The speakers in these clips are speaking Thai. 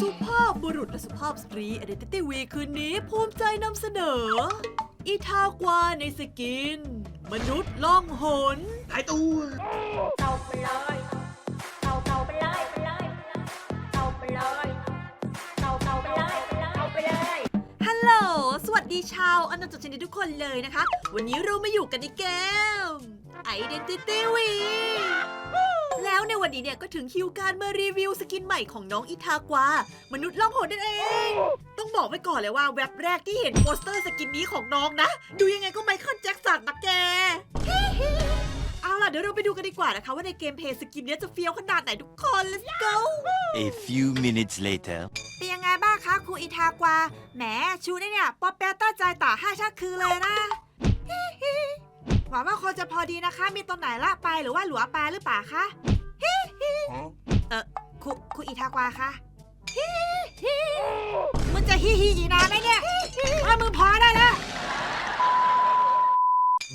สุภาพบุรุษและสุภาพสตรี Identity Week คืนนี้ภูมิใจนำเสนอ อีทากวาในสกิน มนุษย์ล่องหนหายตัว เอาไปเลยเอาเอาไปเลยไปเลยเอาไปเลยเอาเอาไปเลยเอาไปเลย ฮัลโหล สวัสดีชาวอนนจุชนิดทุกคนเลยนะคะ วันนี้เรามาอยู่กันในเกม Identity Week แล้วในวันนี้เนี่ยก็ถึงคิวการมารีวิวสกินใหม่ของน้องอิทากวามนุษย์ล่องหนนั่นเอง ต้องบอกไว้ก่อนเลยว่าแว็บแรกที่เห็นโปสเตอร์สกินนี้ของน้องนะ ดูยังไงก็ไมเคิลแจ็คสันนะแกเอาล่ะเดี๋ยวเราไปดูกันดีกว่านะคะ ว่าในเกมเพลย์สกินเนี้ยจะเฟี้ยวขนาดไหนทุกคน let's go A few minutes later. เป็นยังไงบ้างคะครูอิทากวาแหมชูนี่เนี่ยป๊อปเปต้าใจต่อห้าชักคือเลยนะหวังว่าคงจะพอดีนะคะ มีตัวไหนละไปหรือว่าหลัวปลาหรือเปล่าคะ เออครูครูอิทากวาคะมึงจะฮิฮิอีกนานไหมเนี่ยว่ามึงพอได้แล้ว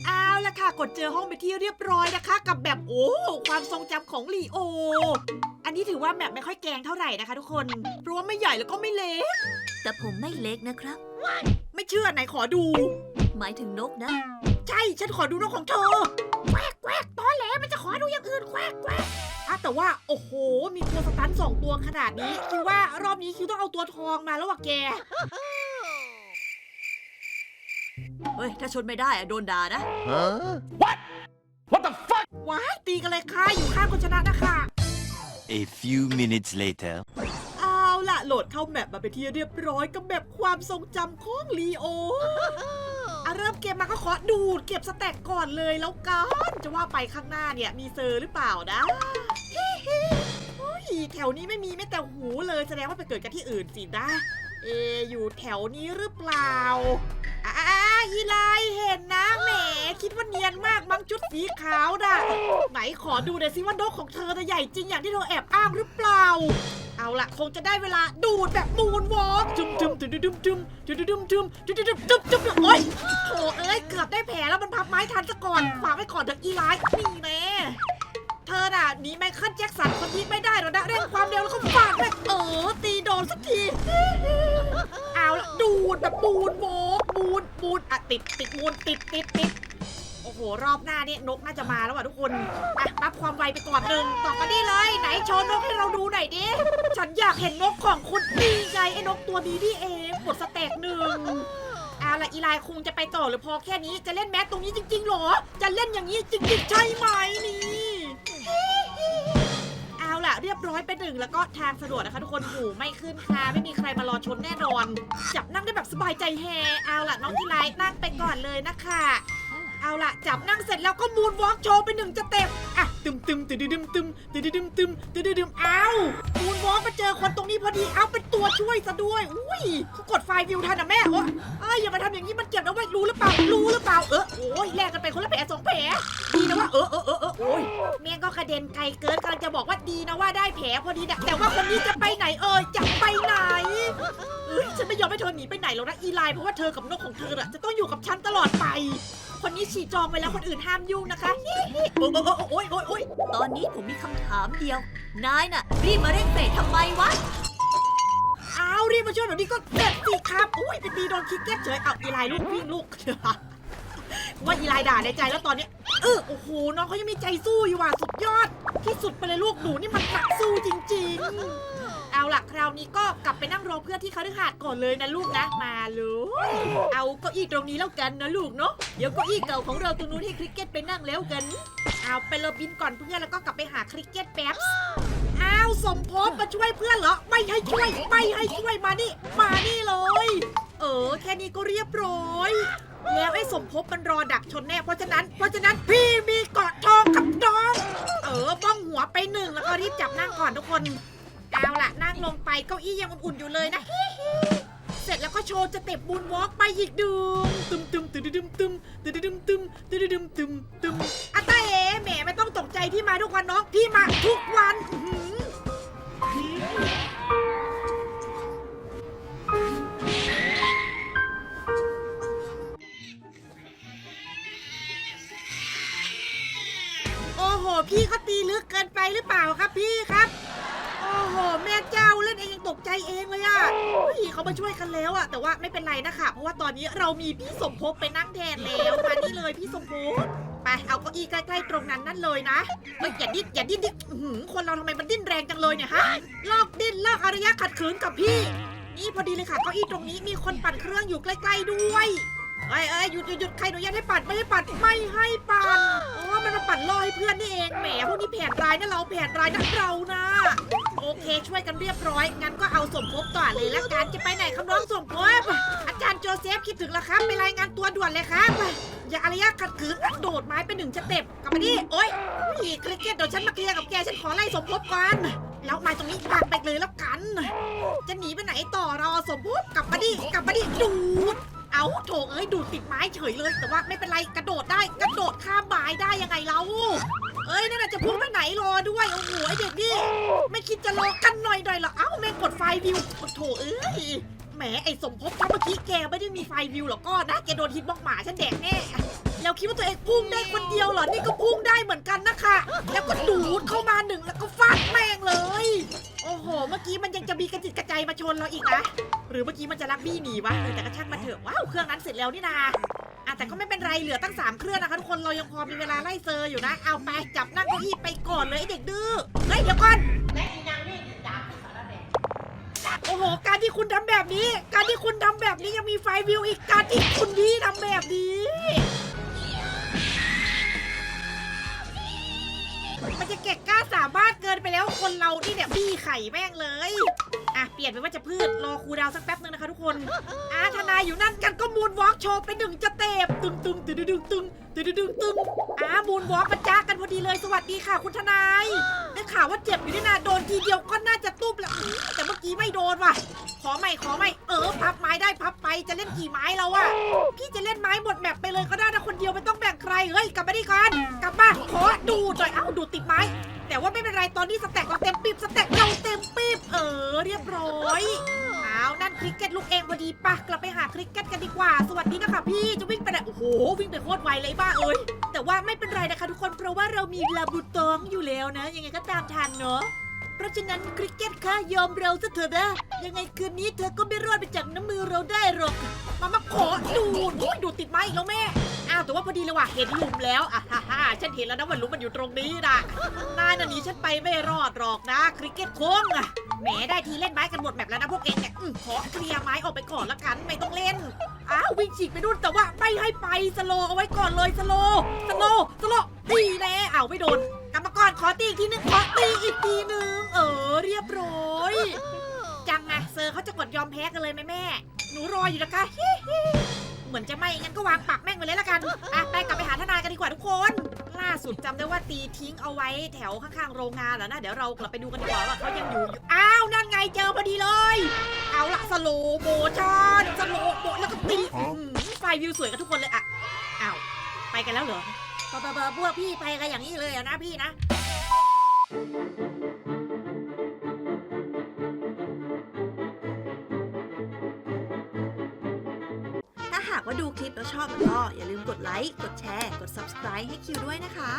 เอาละค่ะ กดเจอห้องไปนที่เรียบร้อยนะคะ กับแบบโอ้ความทรงจำของลีโอ อันนี้ถือว่าแบบไม่ค่อยแกงเท่าไหร่นะคะทุกคนเพราะว่าไม่ใหญ่แล้วก็ไม่เล็ก แต่ผมไม่เล็กนะครับ ไม่เชื่อไหนขอดู หมายถึงนกนะ ใช่ ฉันขอดูนกของเธอ แควกแควกตอนแหลมันจะขอดูอย่างอื่นแควกแควกอะแต่ว่าโอ้โห มีตัวสตันสองตัวขนาดนี้คิดว่ารอบนี้คิวต้องเอาตัวทองมาแล้วว่ะแก เฮ้ย ถ้าชนไม่ได้อะโดนด่านะ Huh? What the fuck ว้ายตีกันเลยค่ะอยู่ข้างคนชนะนะคะ A few minutes later. เอาล่ะโหลดเข้าแมปมาเป็นที่เรียบร้อยกับแบบความทรงจำของลีโออะ เริ่มเกมมาก็ขอดูดเก็บสแต็กก่อนเลยแล้วกันจะว่าไปข้างหน้าเนี่ยมีเซอร์หรือเปล่านะโอ้ยแถวนี้ไม่มีแม้แต่หูเลยแสดงว่าไปเกิดกันที่อื่นสินะเออยู่แถวนี้หรือเปล่าอ่า อีไลเห็นนะแหมคิดว่าเนียนมากมั้งชุดสีขาวน่ะไหนขอดูหน่อยสิว่านกของเธอจะใหญ่จริงอย่างที่เธอแอบอ้างหรือเปล่า เอาล่ะ คงจะได้เวลาดูดแบบมูนวอล์กจุ่มจุ่มจุ่มจุ่มจุ่มจุ่มจุ่มจุ่มจุ่มจุ่มจุ่มจุ่มโอ๊ยโถเอ้ยเกือบได้แผลแล้วมันพับไม้ทันซะก่อนฝากไว้ก่อนเถอะอีไลนี่แน่เธอน่ะหนีไมเคิลแจ็คสันคนนี้ไม่ได้หรอกนะเร่งความเร็วแล้วก็ฟาดไปเออตีโดนสักทีเอาละดูดแบบมูนวอล์ก มูนมูนอะติดติดมูนติดติดติดโอ้โห รอบหน้าเนี่นกน่าจะมาแล้วว่ะทุกคนอะรับความไวไปก่อนหนึ่งต่อกันนี่เลย ไหนโชว์นกให้เราดูหน่อยดิ ฉันอยากเห็นนกของคุณดีใจไอ้นกตัวนี้นี่เองกดสเต็กหนึ่งอาละอีไลคงจะไปต่อหรือพอแค่นี้จะเล่นแมสตรงนี้จริงๆหรอ จะเล่นอย่างนี้จริงๆใช่ไหมนี่ เรียบร้อยไปหนึ่งแล้วก็ทางสะดวกนะคะ ทุกคนหูไม่ขึ้นค่ะไม่มีใครมารอชนแน่นอน จับนั่งได้แบบสบายใจแฮเอาล่ะน้องอีไลนั่งไปก่อนเลยนะคะ เอาล่ะ จับนั่งเสร็จแล้วก็มูนวอล์กโชว์ไปหนึ่งสเต็ปอะตึมตึมตึมตึมตึมตึมตึมตึมตึมตึมตึมเอามูนวอล์กมาเจอคนตรงนี้พอดีเอาเป็นตัวช่วยซะด้วย อุ้ยเขากดไฟล์วิวทันอะแม่โอ้เอ้ยอย่ามาทำอย่างนี้มันเจ็บนะเว้ยรู้หรือเปล่ารู้หรือเปล่าเออโอ้ยแลกกันไปคนละแผลสองแผลดีนะว่าเออเออเออเออโอ้ยเมียงก็กระเด็นไกลเกินกำลังจะบอกว่าดีนะว่าได้แผลพอดีนะแต่ว่าคนนี้จะไปไหนเอ่ยจะไปไหน เอ้ยฉันไม่ยอมให้เธอหนีไปไหนหรอกนะอีไลน์เพราะว่าเธอกับนกของเธอน่ะจะต้องอยู่กับฉันตลอดไป คนนี้ฉีดจองไว้แล้วคนอื่นห้ามยุ่งนะคะฮิฮิโอ้โอ้โอ้ยโอ้ยโอ้ยตอนนี้ผมมีคำถามเดียว นายน่ะ รีบมาเร่งเตะทำไมวะ อ้าวรีบมาช่วยหน่อยดิก็เจ็บสิครับอุ้ยไปตีโดนคิกเก็ตเฉยเอาอีไลน์ลูกวิ่งลูกว่าอีไลน์ด่าในใจแล้วตอนนี้เออโอ้โหน้องเขายังมีใจสู้อยู่ว่ะสุดยอด ที่สุดไปเลยลูกหนูนี่มันนักสู้จริง ๆ เอาล่ะคราวนี้ก็กลับไปนั่งรอเพื่อนที่เขาได้หาดก่อนเลยนะลูกนะ มาเลยเอาเก้าอี้ตรงนี้แล้วกันนะลูกเนาะ เดี๋ยวเก้าอี้เก่าของเราตรงนู้นให้คริกเก็ตไปนั่งแล้วกัน เอาไปเลอบินก่อนเพื่อนแล้วก็กลับไปหาคริกเก็ตแป๊บอ้าวสมภพมาช่วยเพื่อนเหรอ ไม่ให้ช่วย ไม่ให้ช่วยมานี่ มานี่เลย เออแค่นี้ก็เรียบร้อยแล้วไอ้สมภพมันรอดักชนแน่เพราะฉะนั้น เพราะฉะนั้นพี่มีเกาะทองกับน้อง เออบ้องหัวไปหนึ่งแล้วก็รีบจับนั่งก่อนทุกคน เอาล่ะ นั่งลงไปเก้าอี้ยังอุ่นๆอยู่เลยนะเสร็จแล้วก็โชว์จะเต็ปบูนวอล์กไปอีกดึงตึมตึมตึมตึมตึมตึมตึมตึมตึมตึมตึมตึมอะตาเอ๋แหมไม่ต้องตกใจพี่มาทุกวันน้องพี่มาทุกวันอื้อหือโอ้โห พี่ก็ตีลึกเกินไปหรือเปล่าครับพี่ครับ อ้โหแม่เจ้าเล่นเองยังตกใจเองเลยอะเฮ้ยเขามาช่วยกันแล้วอะแต่ว่าไม่เป็นไรนะคะเพราะว่าตอนนี้เรามีพี่สมภพไปนั่งแทนแล้วมานี่เลยพี่สมภพไปเอาเก้าอี้ใกล้ๆตรงนั้นนั่นเลยนะเฮ้ยอย่าดิ้นอย่าดิ้นดิอื้อหือคนเราทำไมมันดิ้นแรงจังเลยเนี่ยฮะลอกดิ้นลอกอารยะขัดขืนกับพี่ นี่พอดีเลยค่ะเก้าอี้ตรงนี้มีคนปั่นเครื่องอยู่ใกล้ ๆด้วย เอ้ยเอ้ยหยุดหยุดหยุดใครอนุญาตให้ปั่นไม่ให้ปั่นไม่ให้ปั่นอ๋อมันมาปั่นล่อให้เพื่อนนี่เองแหมพวกนี้แผนร้ายนะเราแผนร้ายนะเรานะโอเค ช่วยกันเรียบร้อยงั้นก็เอาสมภพต่อเลยละกันจะไปไหนครับน้องสมภพอาจารย์โจเซฟคิดถึงแล้วครับไปรายงานตัวด่วนเลยครับอย่าอารยะขัดขืนอะโดดไม้ไปหนึ่งสเต็ปกลับมาดิโอ๊ยพี่คริกเก็ตเดี๋ยวฉันมาเคลียร์กับแกฉันขอไล่สมภพก่อนแล้วม้ตรงนี้วางไปเลยแล้วกัน จะหนีไปไหนต่อเรอาสมภพกลับมาดิกลับมาดิดูด เอาโถเอ้ยดูดติดไม้เฉยเลย แต่ว่าไม่เป็นไรกระโดดได้กระโดดข้ามบายได้ยังไงเราเอ้ยนั่นน่ะจะพุ่งไปไหนรอด้วยโอ้โหไอเด็กนี่ไม่คิดจะรอกันหน่อยหน่อยเหรอเอ้าแม่งกดไฟวิวโอ้โถเอ้ยแหมไอสมภพถ้าเมื่อกี้แกไม่ได้มีไฟวิวหรอกก็นะแกโดนฮิตบล็อกหมาฉันแดกแน่ แล้วคิดว่าตัวเองพุ่งได้คนเดียวเหรอ นี่ก็พุ่งได้เหมือนกันนะคะ แล้วก็ดูดเข้ามาหนึ่งแล้วก็ฟาดแม่งเลย โอ้โห เมื่อกี้มันยังจะมีกระจิตกระใจมาชนเราอีกนะ หรือเมื่อกี้มันจะลักบี้หนีวะเออแต่ก็ช่างมันเถอะว้าวเครื่องนั้นเสร็จแล้วนี่นาอะแต่ก็ไม่เป็นไรเหลือตั้ง3เครื่องนะคะทุกคนเรายังพอมีเวลาไล่เซอร์อยู่นะ เอาไปจับนั่งเก้าอี้ไปก่อนเลยไอเด็กดื้อเฮ้ยเดี๋ยวก่อนโอ้โห การที่คุณทำแบบนี้ การที่คุณทำแบบนี้ยังมีไฟวิวอีก การที่คุณพี่ทำแบบนี้ มันจะเก็กกล้าสามารถเกินไปแล้วคนเรานี่เนี่ยบี้ไข่แม่งเลย อะ เปลี่ยนเป็นว่าจะพืชรอครูดาวสักแป๊บนึงนะคะทุกคนอะทนายอยู่นั่นกันก็มูนวอล์กโชว์ไปหนึ่งจะเตบตึงตึงตึงตึงตึงตึงตึงตึงตึงอะมูนวอล์กมาจ้ากันพอดีเลยสวัสดีค่ะคุณทนายได้ข่าวว่าเจ็บอยู่นี่นาโดนทีเดียวก็น่าจะตุ้มแล้วแต่เมื่อกี้ไม่โดนว่ะ ขอใหม่ขอใหม่เออพับไม้ได้พับไปจะเล่นกี่ไม้แล้วอะพี่จะเล่นไม้หมดแมปไปเลยก็ได้นะคนเดียวไม่ต้อง แบ่งใครเฮ้ยกลับมาดิก่อนกลับมาขอดูหน่อยเอ้าดูดติดไม้แต่ว่าไม่เป็นไรตอนนี้สแต็กเราเต็มปีบสแต็กเราเต็มปีบเออเรียบร้อยเอานั่นคริกเก็ตลูกเองพอดีปะกลับไปหาคริกเก็ตกันดีกว่า สวัสดีนะคะพี่จะวิ่งไปไหนโอ้โหวิ่งไปโคตรไวเลยบ้าเอ้ยแต่ว่าไม่เป็นไรนะคะทุกคนเพราะว่าเรามีลาบูตองอยู่แล้วนะ ยังไงก็ตามทันเนาะเพราะฉะนั้นคริกเก็ตค่ะยอมเราซะเถอะนะยังไงคืนนี้เธอก็ไม่รอดไปจากน้ำมือเราได้หรอกมามาขอดูดดูติดไม้อีกแล้วแม่าวแต่ว่าพอดีเลยว่ะเห็นหลุมแล้วอะฮ่าฮ่าฉันเห็นแล้วนะว่าหลุมมันอยู่ตรงนี้นะนายน่ะหนีฉันไปไม่รอดหรอกนะ คริกเก็ตโค้งอะแหมได้ทีเล่นไม้กันหมดแบบแล้วนะพวกเองเนี่ยอืมขอเคลียร์ไม้ออกไปก่อนละกันไม่ต้องเล่นอ้าววิ่งฉีกไปนู่นแต่ว่าไม่ให้ไปสโลเอาไว้ก่อนเลยสโลสโลสโลว์ตีแน่อ้าวไม่โดนกรรมกรขอตีอีกทีนึงขอตีอีกทีนึงเออเรียบร้อยจังอะเซอร์เขาจะกดยอมแพ้กันเลยไหมแม่ หนูรออยู่นะคะฮิฮิเหมือนจะไม่งั้นก็วางปักแม่งไปเลยละกันอะไปกลับไปหาทนายกันดีกว่าทุกคน ล่าสุดจำได้ว่าตีทิ้งเอาไว้แถวข้างๆโรงงานแล้วนะ เดี๋ยวเรากลับไปดูกันดีกว่าว่าเขายังอยู่อยู่อ้าวนั่นไงเจอพอดีเลย เอาละสโลโมชั่นสโลโมแล้วก็ตีอื้อหือไฟวิวสวยกันทุกคนเลยอะอ้าวไปกันแล้วเหรอเบอร์เบอร์พวกพี่ไปกันอย่างนี้เลยอะนะพี่นะ ดูคลิปแล้วชอบแล้วก็อย่าลืมกดไลค์ กดแชร์ กด subscribe ให้คิวด้วยนะคะ